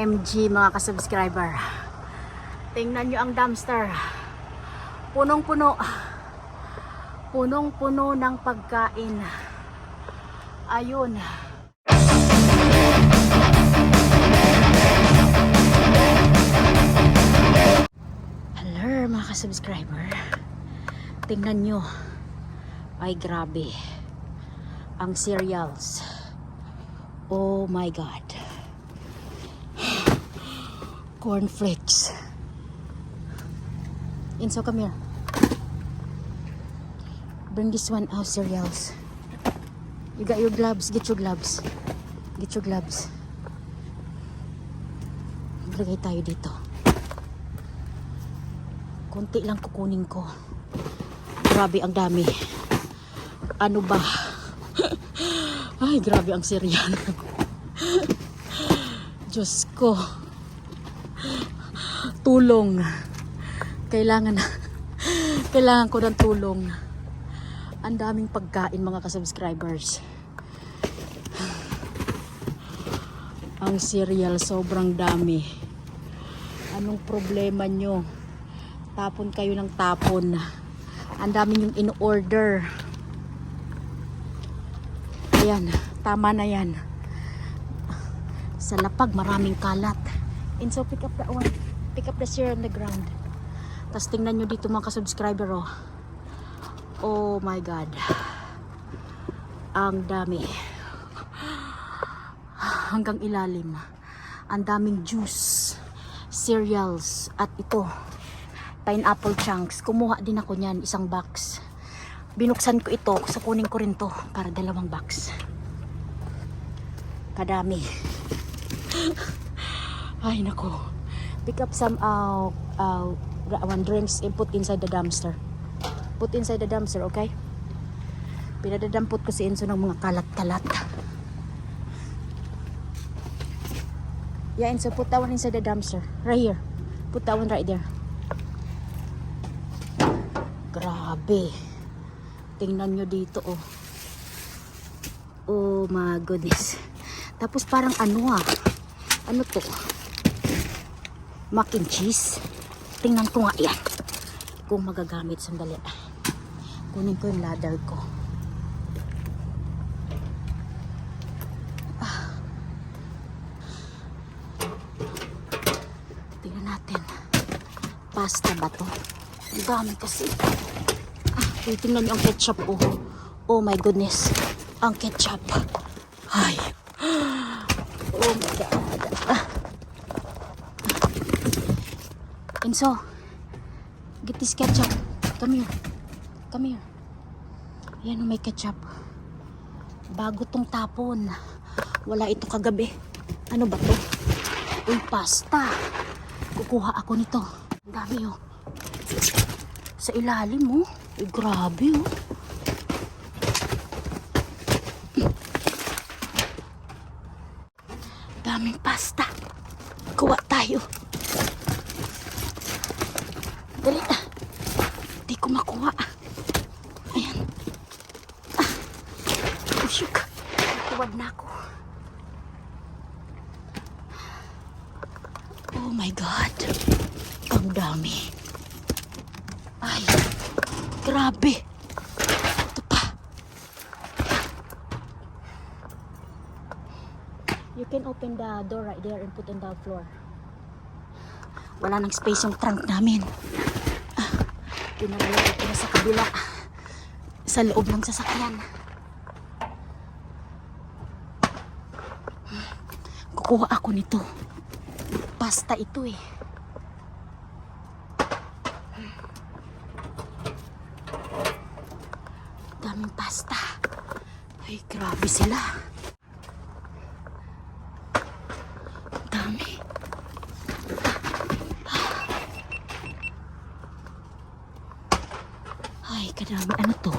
OMG mga kasubscriber. Tingnan nyo ang dumpster. Punong-puno. Punong-puno ng pagkain. Ayun. Hello mga kasubscriber. Tingnan nyo. Ay grabe. Ang cereals. Oh my God. Cornflakes. Inso, come here. Bring this one out, cereals. You got your gloves. Get your gloves. Get your gloves. Maglagay tayo dito. Konti lang kukunin ko. Grabe ang dami. Ano ba? Ay, grabe ang cereal. Diyos ko. Tulong. Kailangan kailangan ko ng tulong. Ang daming pagkain mga kasubscribers. Ang cereal sobrang dami. Anong problema nyo? Tapon kayo ng tapon. Ang dami yung in-order. Ayan, tama na yan. Sa lapag, maraming kalat. And so, pick up that one. Pick up the cereal on the ground. Tapos tingnan nyo dito mga kasubscriber, oh. Oh my God. Ang dami. Hanggang ilalim. Ang daming juice, cereals, at ito, pineapple chunks. Kumuha din ako niyan, isang box. Binuksan ko ito, so kunin ko rin to para dalawang box. Kadami. Ay, nako. Pick up some uh, uh, one drinks and put inside the dumpster. Put inside the dumpster, okay? Pinadadampot ko si Enzo ng mga kalat-kalat. Yeah, Enzo, put that one inside the dumpster. Right here. Put that one right there. Grabe. Tingnan nyo dito, oh. Oh my goodness. Tapos parang ano ah. Ano to? Mac and cheese. Tingnan ko nga yan. Kung magagamit sandali. Kunin ko yung ladder ko. Ah. Tingnan natin. Pasta ba to? Ang dami kasi. Ah, tingnan niyo ang ketchup oh. Oh my goodness. Ang ketchup. Ay. Oh my God. Ah. Enzo, get this ketchup. Come here. Come here. Yan, oh, may ketchup. Bago tong tapon. Wala ito kagabi. Ano ba to? Uy, pasta. Kukuha ako nito. Ang dami oh. Sa ilalim oh. Uy, grabe oh. Daming pasta. Kuha tayo. Dali na. Di ko makuha. Ayan. Ah. Usyok. Tuwad na ako. Oh my God. Ang dami. Ay. Grabe. Ito pa. You can open the door right there and put on the floor. Wala nang space yung trunk namin. Ah, ko na sa kabila. Sa loob ng sasakyan. Kukuha ako nito. Pasta ito eh. Daming pasta. Ay, grabe sila. Ay, kadami. Ano to?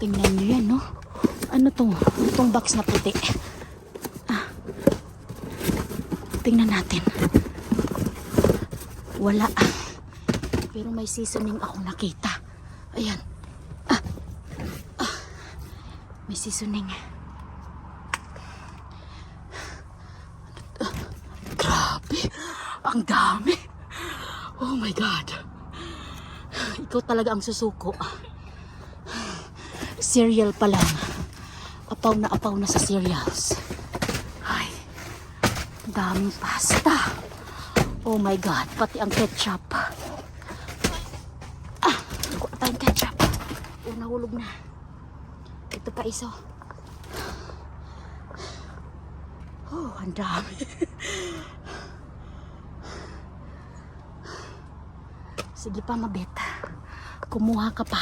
Tingnan nyo yan, no? Ano to? Itong box na puti. Ah. Tingnan natin. Wala. Pero may seasoning ako nakita. Ayan. Ah. Ah. May seasoning. Ah. Grabe. Ang dami. Oh my God. Ikaw talaga ang susuko. Cereal pa lang. Apaw na apaw na sa cereals. Ay, daming pasta. Oh my God, pati ang ketchup. Ah, kuha tayong ketchup. Oh, nahulog na. Ito pa iso. Oh, ang dami. Sige pa, mabet. Kumuha ka pa.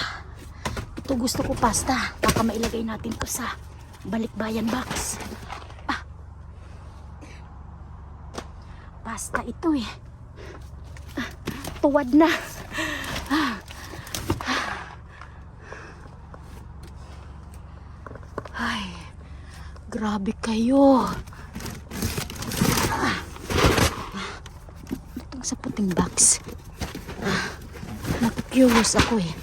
Ito gusto ko pasta. Baka mailagay natin to sa balikbayan box. Ah. Pasta ito eh. Ah, tuwad na. Ah. Ay, grabe kayo. Ah. Itong sa puting box. Nag-curious ako eh.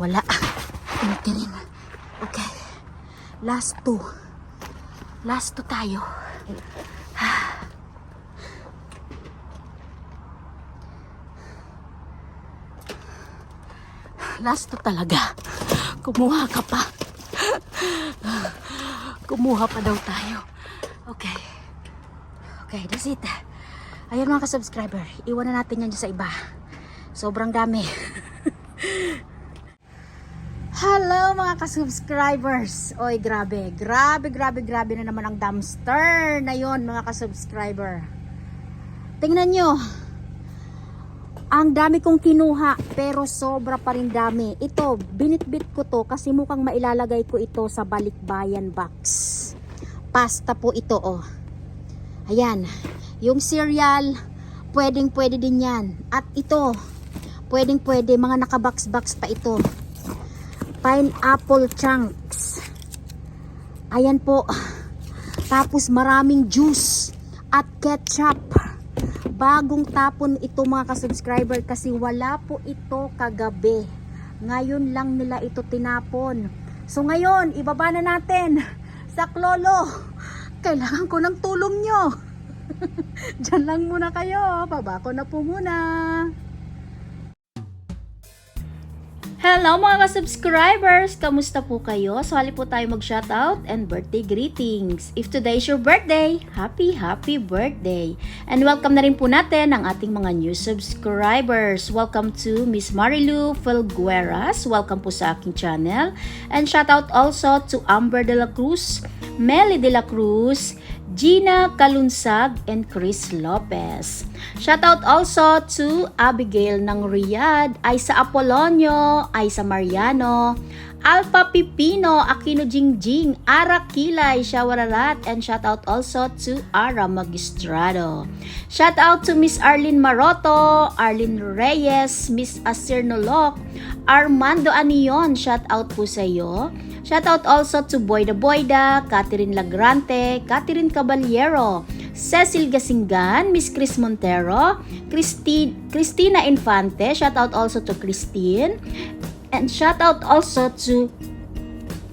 Wala. Hindi rin. Okay. Last two. Last two tayo. Last two talaga. Kumuha ka pa. Kumuha pa daw tayo. Okay. Okay, that's it. Ayan mga ka-subscriber. Iwan na natin yan sa iba. Sobrang dami. Hello mga ka-subscribers! Oy, grabe. Grabe, grabe, grabe na naman ang dumpster na yon mga ka-subscriber. Tingnan nyo. Ang dami kong kinuha pero sobra pa rin dami. Ito, binitbit ko to kasi mukhang mailalagay ko ito sa balikbayan box. Pasta po ito oh. Ayan. Yung cereal, pwedeng pwede din yan. At ito, pwedeng pwede. Mga nakabox-box pa ito. Pineapple chunks. Ayan po. Tapos maraming juice at ketchup. Bagong tapon ito mga ka-subscriber kasi wala po ito kagabi. Ngayon lang nila ito tinapon. So ngayon, ibaba na natin sa klolo. Kailangan ko ng tulong nyo. Diyan lang muna kayo. Baba ko na po muna. Hello mga ka-subscribers! Kamusta po kayo? Sali po tayo mag-shoutout and birthday greetings. If today is your birthday, happy, happy birthday! And welcome na rin po natin ang ating mga new subscribers. Welcome to Miss Marilu Felgueras. Welcome po sa aking channel. And shoutout also to Amber De La Cruz, Melly De La Cruz, Gina Kalunsag, and Chris Lopez. Shoutout also to Abigail ng Riyadh, Aisa Apolonio, Aisa Mariano, Alpha Pipino, Aquino Jingjing, Ara Kilay, Shawararat, and shoutout also to Ara Magistrado. Shoutout to Miss Arlene Maroto, Arlene Reyes, Miss Asir Nolok, Armando Anion, shoutout po sa iyo. Shoutout also to Boyda Boyda, Catherine Lagrante, Catherine Caballero, Cecil Gasingan, Miss Chris Montero, Christine, Christina Infante, shoutout also to Christine, and shoutout also to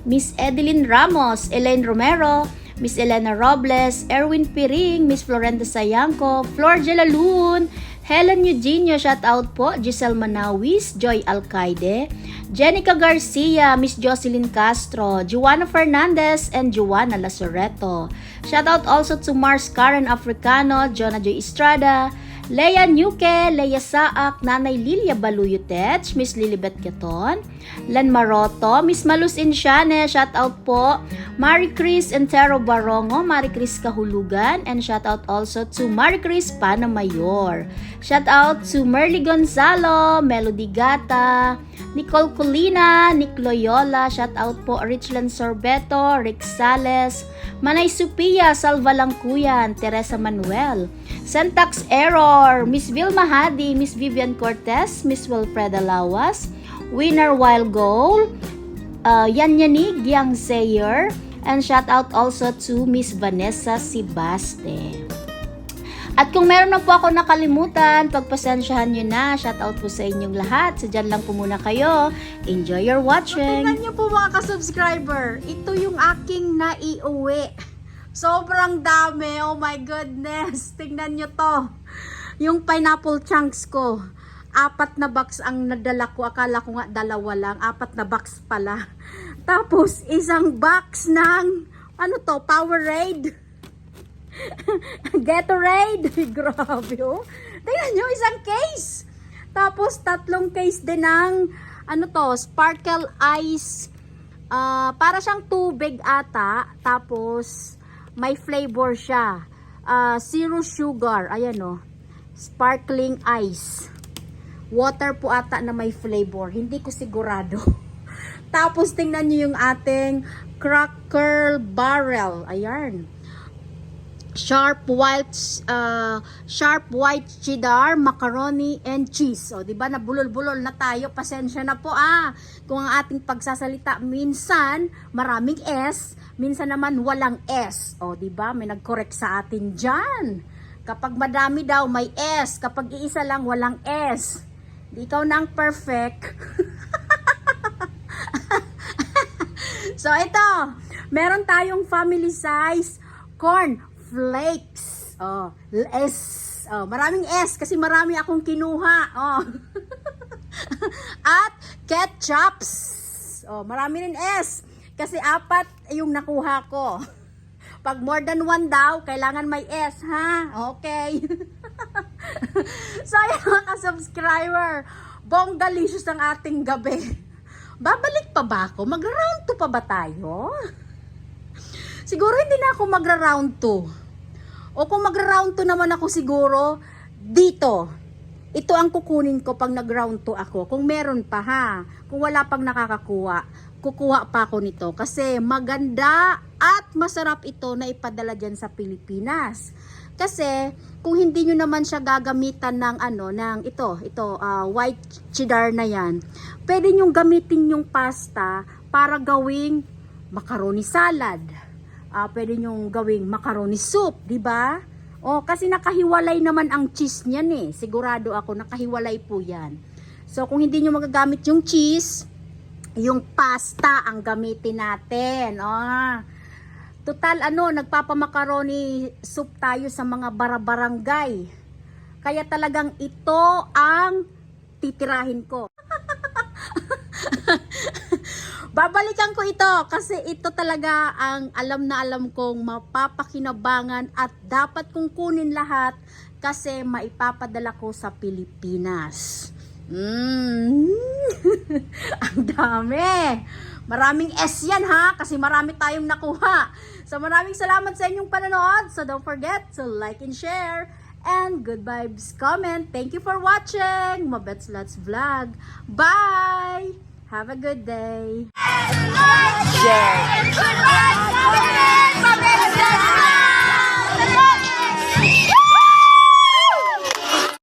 Miss Edeline Ramos, Elaine Romero, Miss Elena Robles, Erwin Piring, Miss Florenda Sayanco, Flor Jelalun, Helen Eugenio, shout out po, Giselle Manawis, Joy Alcaide, Jenica Garcia, Miss Jocelyn Castro, Juana Fernandez, and Juana Lasoreto. Shout out also to Mars Karen Africano, Jonah Joy Estrada, Leia Nuke, Leia Saak, Nanay Lilia Baluyutech, Miss Lilibet Gaton, Lan Maroto, Miss Malus Insiane, shout out po, Mari Chris Entero Barongo, Mari Chris Kahulugan, and shout out also to Mari Chris Panamayor. Shout out to Merly Gonzalo, Melody Gata, Nicole Colina, Nick Loyola, shout out po Richland Sorbeto, Rick Sales, Manay Supia, Salva Langkuyan, Teresa Manuel, Syntax Error, Miss Vilma Hadi, Miss Vivian Cortez, Miss Wilfreda Lawas, Winner Wild Goal, uh, Yan Yanig, Yang Sayer, and shout out also to Miss Vanessa Sibaste. At kung meron na po ako nakalimutan, pagpasensyahan nyo na. Shout out po sa inyong lahat. So, dyan lang po muna kayo. Enjoy your watching. Tingnan niyo po mga ka-subscriber, ito yung aking naiuwi. Sobrang dami, oh my goodness. Tingnan niyo to. yung pineapple chunks ko. Apat na box ang nadala ko. Akala ko nga dalawa lang. Apat na box pala. Tapos, isang box ng, ano to, Powerade. Gatorade. Grabe, oh. Tingnan nyo, isang case. Tapos, tatlong case din ng, ano to, Sparkle Ice. Ah, para siyang tubig ata. Tapos, may flavor siya. Ah, zero sugar. Ayan, oh. Sparkling ice. Water po ata na may flavor. Hindi ko sigurado. Tapos, tingnan nyo yung ating cracker barrel. Ayan sharp white uh, sharp white cheddar, macaroni and cheese. O, 'di ba? Nabulol-bulol na tayo. Pasensya na po ah. Kung ang ating pagsasalita minsan maraming S, minsan naman walang S. O, 'di ba? May nag-correct sa atin diyan. Kapag madami daw may S, kapag iisa lang walang S. Ikaw nang perfect. so ito, meron tayong family size corn flakes. Oh, S. Oh, maraming S kasi marami akong kinuha. Oh. At ketchups. Oh, marami rin S kasi apat yung nakuha ko. Pag more than one daw, kailangan may S, ha? Okay. so, ayan mga subscriber bonggalicious ang ating gabi. Babalik pa ba ako? Magra-round 2 pa ba tayo? Siguro hindi na ako magra-round 2. O kung magra-round 2 naman ako siguro, dito. Ito ang kukunin ko pag nag-round 2 ako. Kung meron pa ha. Kung wala pang nakakakuha, kukuha pa ako nito. Kasi maganda at masarap ito na ipadala dyan sa Pilipinas. Kasi kung hindi nyo naman siya gagamitan ng ano, ng ito, ito, ah, white cheddar na yan, pwede nyo gamitin yung pasta para gawing macaroni salad ah pwede nyong gawing macaroni soup, di ba? O, kasi nakahiwalay naman ang cheese niyan eh. Sigurado ako, nakahiwalay po yan. So, kung hindi nyo magagamit yung cheese, yung pasta ang gamitin natin. Oh. Total, ano, nagpapamakaroni soup tayo sa mga barabarangay. Kaya talagang ito ang titirahin ko. Babalikan ko ito kasi ito talaga ang alam na alam kong mapapakinabangan at dapat kong kunin lahat kasi maipapadala ko sa Pilipinas. Mm. ang dami. Maraming S yan ha kasi marami tayong nakuha. So maraming salamat sa inyong panonood. So don't forget to like and share. And good vibes comment. Thank you for watching. Mabets Let's Vlog. Bye! Have a good day. Share.